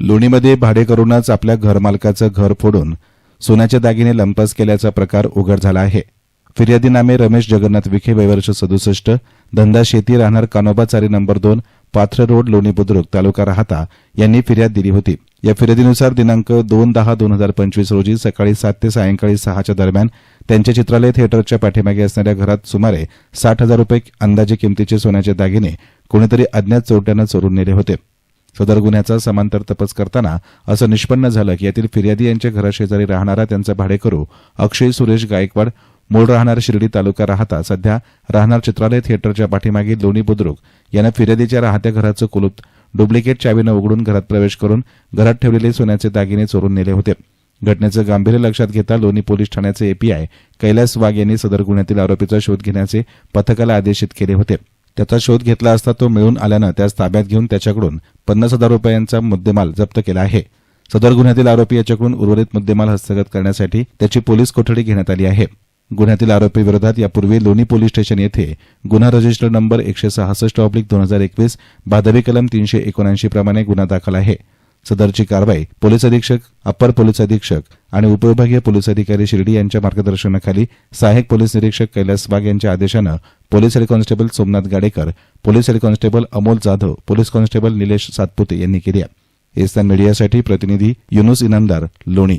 लोणीमध्ये भाडेकरूनच आपल्या घरमालकाचं घर फोडून सोन्याचे दागिने लंपास केल्याचा प्रकार उघड झाला आहे. फिर्यादी नामे रमेश जगन्नाथ विखे वयवर्ष सदुसष्ट धंदा शेती राहणार कानोबा चारी नंबर दोन पाथर रोड लोणी बुद्रुक तालुका राहता यांनी फिर्याद दिली होती. या फिर्यादीनुसार दिनांक दोन दहा दोन हजार पंचवीस रोजी सकाळी सात ते सायंकाळी सहाच्या दरम्यान त्यांच्या चित्रालय थिएटरच्या पाठीमागे असणाऱ्या घरात सुमारे साठ हजार रुपये अंदाजे किमतीचे सोन्याचे दागिने कोणीतरी अज्ञात चोरट्यानं चोरून नेले होते. सदर गुन्ह्याचा समांतर तपास करताना असं निष्पन्न झालं की यातील फिर्यादी यांच्या घराशेजारी राहणारा त्यांचा भाडेकरू अक्षय सुरेश गायकवाड मूळ राहणार शिर्डी तालुका राहता सध्या राहणार चित्रालय थिएटरच्या पाठीमागे लोणी बुद्रुक यानं फिर्यादीच्या राहत्या घराचं कुलूप डुप्लिकेट चावीनं उघडून घरात प्रवेश करून घरात ठेवलेले सोन्याचे दागिने चोरून नेले होते. घटनेचं गांभीर्य लक्षात घेता लोणी पोलीस ठाण्याचे एपीआय कैलास वाघ यांनी सदर गुन्ह्यातील आरोपीचा शोध घेण्याचे पथकाला आदेशित केले होते. त्याचा शोध घेतला असता तो मिळून आल्यानं त्यास ताब्यात घेऊन त्याच्याकडून पन्नास हजार रुपयांचा मुद्देमाल जप्त केला आहे. सदर गुन्ह्यातील आरोपी याच्याकडून उर्वरित मुद्देमाल हस्तगत करण्यासाठी त्याची पोलीस कोठडी घेण्यात आली आहे. गुन्ह्यातील आरोपी विरोधात यापूर्वी लोणी पोलीस स्टेशन येथे गुन्हा रजिस्टर नंबर एकशे सहासष्ट ऑब्लिक दोन हजार एकवीस भादवी कलम तीनशे एकोणऐंशी प्रमाणे गुन्हा दाखल आहे. सदरची कारवाई पोलीस अधीक्षक अप्पर पोलीस अधीक्षक आणि उपविभागीय पोलीस अधिकारी शिर्डी यांच्या मार्गदर्शनाखाली सहाय्यक पोलीस निरीक्षक कैलास वाघ यांच्या आदेशानं police head constable Somnath Gadekar police head constable Amol Jadhav police constable Nilesh Satpute यांनी केली आहे. एस्तान मीडियासाठी प्रतिनिधी युनुस इनामदार लोणी.